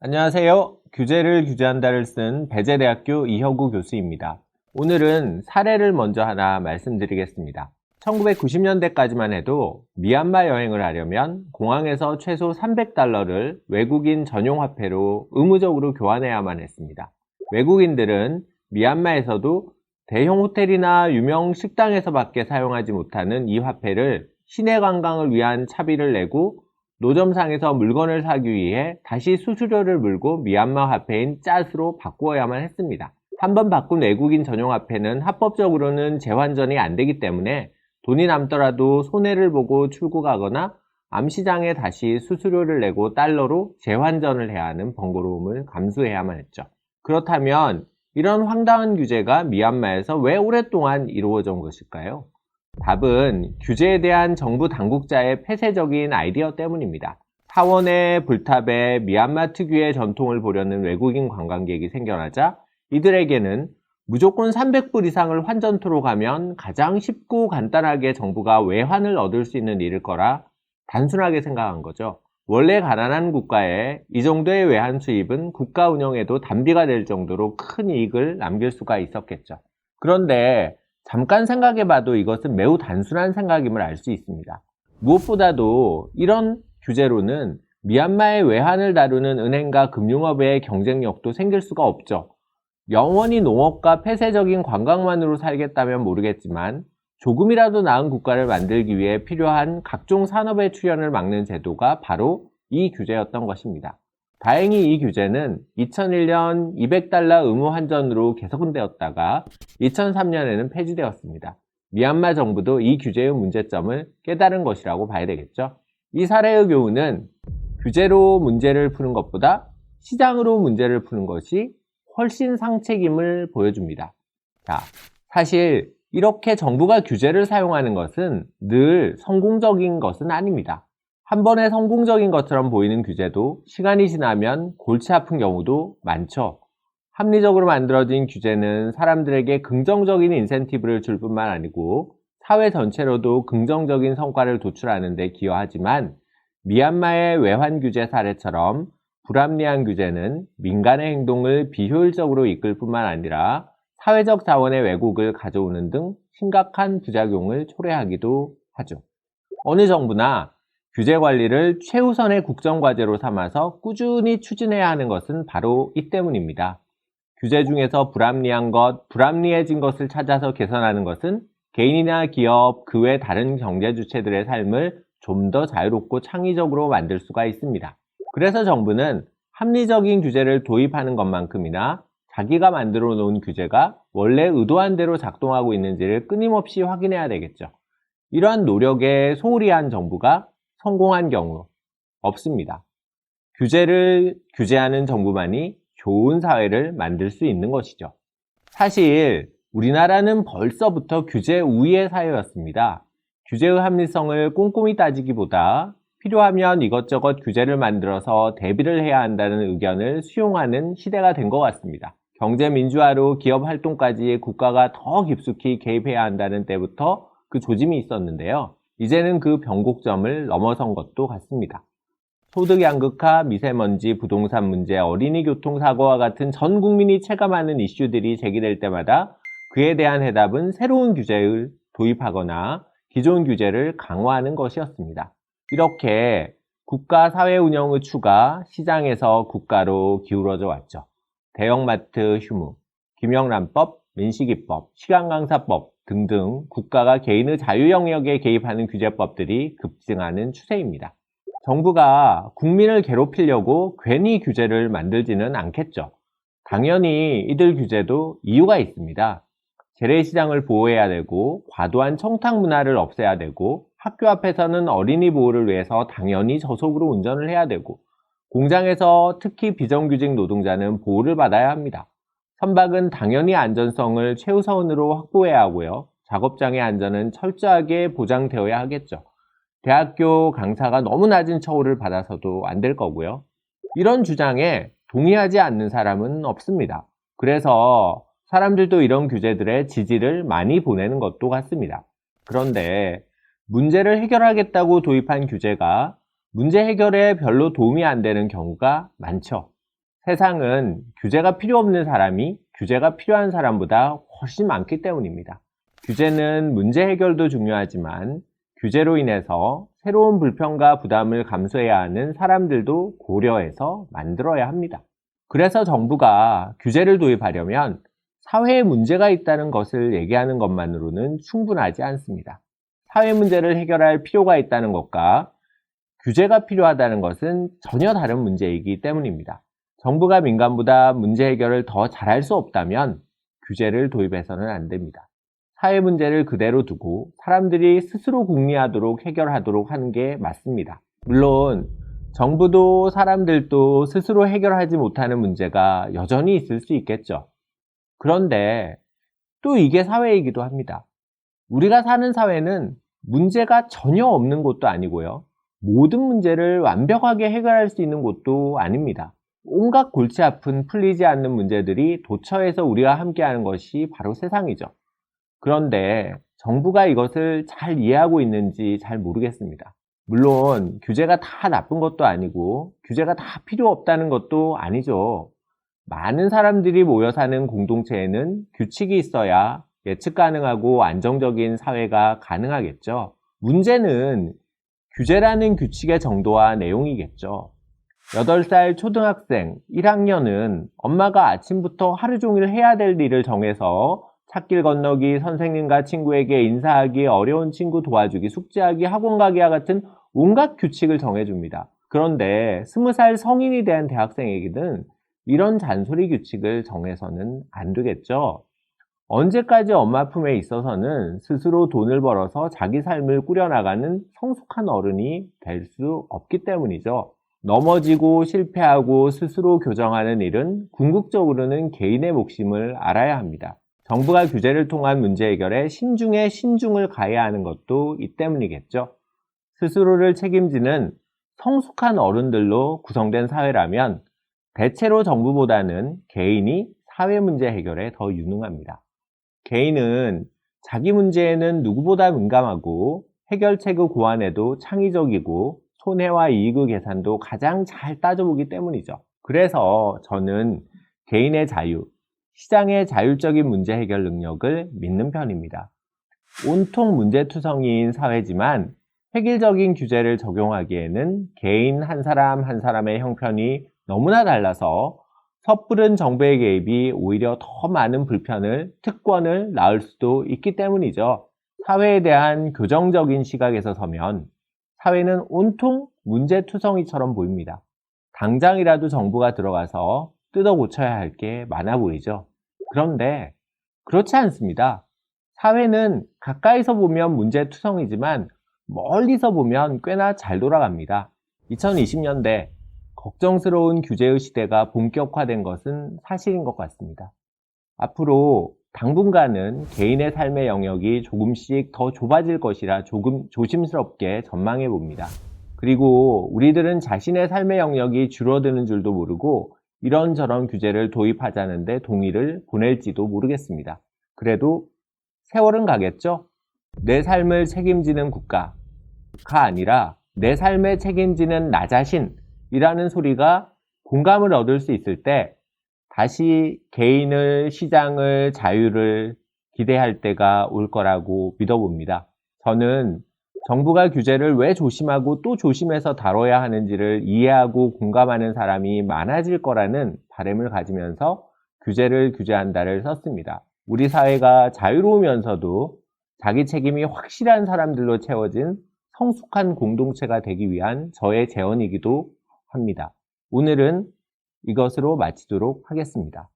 안녕하세요. 규제를 규제한다를 쓴 배재대학교 이혁우 교수입니다. 오늘은 사례를 먼저 하나 말씀드리겠습니다. 1990년대까지만 해도 미얀마 여행을 하려면 공항에서 최소 300달러를 외국인 전용 화폐로 의무적으로 교환해야만 했습니다. 외국인들은 미얀마에서도 대형 호텔이나 유명 식당에서밖에 사용하지 못하는 이 화폐를 시내 관광을 위한 차비를 내고 노점상에서 물건을 사기 위해 다시 수수료를 물고 미얀마 화폐인 짜스로 바꾸어야만 했습니다. 한번 바꾼 외국인 전용 화폐는 합법적으로는 재환전이 안 되기 때문에 돈이 남더라도 손해를 보고 출국하거나 암시장에 다시 수수료를 내고 달러로 재환전을 해야 하는 번거로움을 감수해야만 했죠. 그렇다면 이런 황당한 규제가 미얀마에서 왜 오랫동안 이루어져 온 것일까요? 답은 규제에 대한 정부 당국자의 폐쇄적인 아이디어 때문입니다. 사원의 불탑에 미얀마 특유의 전통을 보려는 외국인 관광객이 생겨나자 이들에게는 무조건 300불 이상을 환전토로 가면 가장 쉽고 간단하게 정부가 외환을 얻을 수 있는 일일 거라 단순하게 생각한 거죠. 원래 가난한 국가에 이 정도의 외환 수입은 국가 운영에도 단비가 될 정도로 큰 이익을 남길 수가 있었겠죠. 그런데 잠깐 생각해 봐도 이것은 매우 단순한 생각임을 알 수 있습니다. 무엇보다도 이런 규제로는 미얀마의 외환을 다루는 은행과 금융업의 경쟁력도 생길 수가 없죠. 영원히 농업과 폐쇄적인 관광만으로 살겠다면 모르겠지만 조금이라도 나은 국가를 만들기 위해 필요한 각종 산업의 출현을 막는 제도가 바로 이 규제였던 것입니다. 다행히 이 규제는 2001년 200달러 의무 환전으로 개선되었다가 2003년에는 폐지되었습니다. 미얀마 정부도 이 규제의 문제점을 깨달은 것이라고 봐야 되겠죠. 이 사례의 교훈은 규제로 문제를 푸는 것보다 시장으로 문제를 푸는 것이 훨씬 상책임을 보여줍니다. 자, 사실 이렇게 정부가 규제를 사용하는 것은 늘 성공적인 것은 아닙니다. 한 번에 성공적인 것처럼 보이는 규제도 시간이 지나면 골치 아픈 경우도 많죠. 합리적으로 만들어진 규제는 사람들에게 긍정적인 인센티브를 줄 뿐만 아니고 사회 전체로도 긍정적인 성과를 도출하는 데 기여하지만 미얀마의 외환 규제 사례처럼 불합리한 규제는 민간의 행동을 비효율적으로 이끌 뿐만 아니라 사회적 자원의 왜곡을 가져오는 등 심각한 부작용을 초래하기도 하죠. 어느 정부나 규제 관리를 최우선의 국정과제로 삼아서 꾸준히 추진해야 하는 것은 바로 이 때문입니다. 규제 중에서 불합리한 것, 불합리해진 것을 찾아서 개선하는 것은 개인이나 기업, 그 외 다른 경제 주체들의 삶을 좀 더 자유롭고 창의적으로 만들 수가 있습니다. 그래서 정부는 합리적인 규제를 도입하는 것만큼이나 자기가 만들어 놓은 규제가 원래 의도한 대로 작동하고 있는지를 끊임없이 확인해야 되겠죠. 이러한 노력에 소홀히 한 정부가 성공한 경우 없습니다. 규제를 규제하는 정부만이 좋은 사회를 만들 수 있는 것이죠. 사실 우리나라는 벌써부터 규제 우위의 사회였습니다. 규제의 합리성을 꼼꼼히 따지기보다 필요하면 이것저것 규제를 만들어서 대비를 해야 한다는 의견을 수용하는 시대가 된 것 같습니다. 경제 민주화로 기업 활동까지 국가가 더 깊숙이 개입해야 한다는 때부터 그 조짐이 있었는데요. 이제는 그 변곡점을 넘어선 것도 같습니다. 소득 양극화, 미세먼지, 부동산 문제, 어린이 교통사고와 같은 전 국민이 체감하는 이슈들이 제기될 때마다 그에 대한 해답은 새로운 규제를 도입하거나 기존 규제를 강화하는 것이었습니다. 이렇게 국가 사회 운영의 추가 시장에서 국가로 기울어져 왔죠. 대형마트 휴무, 김영란법, 민식이법, 시간강사법 등등 국가가 개인의 자유 영역에 개입하는 규제법들이 급증하는 추세입니다. 정부가 국민을 괴롭히려고 괜히 규제를 만들지는 않겠죠. 당연히 이들 규제도 이유가 있습니다. 재래시장을 보호해야 되고 과도한 청탁 문화를 없애야 되고 학교 앞에서는 어린이 보호를 위해서 당연히 저속으로 운전을 해야 되고 공장에서 특히 비정규직 노동자는 보호를 받아야 합니다. 선박은 당연히 안전성을 최우선으로 확보해야 하고요. 작업장의 안전은 철저하게 보장되어야 하겠죠. 대학교 강사가 너무 낮은 처우를 받아서도 안 될 거고요. 이런 주장에 동의하지 않는 사람은 없습니다. 그래서 사람들도 이런 규제들의 지지를 많이 보내는 것도 같습니다. 그런데 문제를 해결하겠다고 도입한 규제가 문제 해결에 별로 도움이 안 되는 경우가 많죠. 세상은 규제가 필요 없는 사람이 규제가 필요한 사람보다 훨씬 많기 때문입니다. 규제는 문제 해결도 중요하지만 규제로 인해서 새로운 불편과 부담을 감수해야 하는 사람들도 고려해서 만들어야 합니다. 그래서 정부가 규제를 도입하려면 사회에 문제가 있다는 것을 얘기하는 것만으로는 충분하지 않습니다. 사회 문제를 해결할 필요가 있다는 것과 규제가 필요하다는 것은 전혀 다른 문제이기 때문입니다. 정부가 민간보다 문제 해결을 더 잘할 수 없다면 규제를 도입해서는 안 됩니다. 사회 문제를 그대로 두고 사람들이 스스로 궁리하도록 해결하도록 하는 게 맞습니다. 물론 정부도 사람들도 스스로 해결하지 못하는 문제가 여전히 있을 수 있겠죠. 그런데 또 이게 사회이기도 합니다. 우리가 사는 사회는 문제가 전혀 없는 곳도 아니고요. 모든 문제를 완벽하게 해결할 수 있는 곳도 아닙니다. 온갖 골치 아픈 풀리지 않는 문제들이 도처에서 우리가 함께하는 것이 바로 세상이죠. 그런데 정부가 이것을 잘 이해하고 있는지 잘 모르겠습니다. 물론 규제가 다 나쁜 것도 아니고 규제가 다 필요 없다는 것도 아니죠. 많은 사람들이 모여 사는 공동체에는 규칙이 있어야 예측 가능하고 안정적인 사회가 가능하겠죠. 문제는 규제라는 규칙의 정도와 내용이겠죠. 8살 초등학생 1학년은 엄마가 아침부터 하루 종일 해야 될 일을 정해서 찾길 건너기, 선생님과 친구에게 인사하기, 어려운 친구 도와주기, 숙제하기, 학원 가기와 같은 온갖 규칙을 정해줍니다. 그런데 20살 성인이 된 대학생에게는 이런 잔소리 규칙을 정해서는 안 되겠죠. 언제까지 엄마 품에 있어서는 스스로 돈을 벌어서 자기 삶을 꾸려나가는 성숙한 어른이 될 수 없기 때문이죠. 넘어지고 실패하고 스스로 교정하는 일은 궁극적으로는 개인의 몫임을 알아야 합니다. 정부가 규제를 통한 문제 해결에 신중에 신중을 가해야 하는 것도 이 때문이겠죠. 스스로를 책임지는 성숙한 어른들로 구성된 사회라면 대체로 정부보다는 개인이 사회 문제 해결에 더 유능합니다. 개인은 자기 문제에는 누구보다 민감하고 해결책을 고안해도 창의적이고 손해와 이익의 계산도 가장 잘 따져보기 때문이죠. 그래서 저는 개인의 자유, 시장의 자율적인 문제 해결 능력을 믿는 편입니다. 온통 문제투성이인 사회지만 획일적인 규제를 적용하기에는 개인 한 사람 한 사람의 형편이 너무나 달라서 섣부른 정부의 개입이 오히려 더 많은 불편을, 특권을 낳을 수도 있기 때문이죠. 사회에 대한 교정적인 시각에서 서면 사회는 온통 문제투성이처럼 보입니다. 당장이라도 정부가 들어가서 뜯어 고쳐야 할 게 많아 보이죠. 그런데 그렇지 않습니다. 사회는 가까이서 보면 문제투성이지만 멀리서 보면 꽤나 잘 돌아갑니다. 2020년대 걱정스러운 규제의 시대가 본격화된 것은 사실인 것 같습니다. 앞으로 당분간은 개인의 삶의 영역이 조금씩 더 좁아질 것이라 조금 조심스럽게 전망해 봅니다. 그리고 우리들은 자신의 삶의 영역이 줄어드는 줄도 모르고 이런저런 규제를 도입하자는데 동의를 보낼지도 모르겠습니다. 그래도 세월은 가겠죠? 내 삶을 책임지는 국가가 아니라 내 삶에 책임지는 나 자신이라는 소리가 공감을 얻을 수 있을 때 다시 개인을, 시장을, 자유를 기대할 때가 올 거라고 믿어봅니다. 저는 정부가 규제를 왜 조심하고 또 조심해서 다뤄야 하는지를 이해하고 공감하는 사람이 많아질 거라는 바램을 가지면서 규제를 규제한다를 썼습니다. 우리 사회가 자유로우면서도 자기 책임이 확실한 사람들로 채워진 성숙한 공동체가 되기 위한 저의 제언이기도 합니다. 오늘은 이것으로 마치도록 하겠습니다.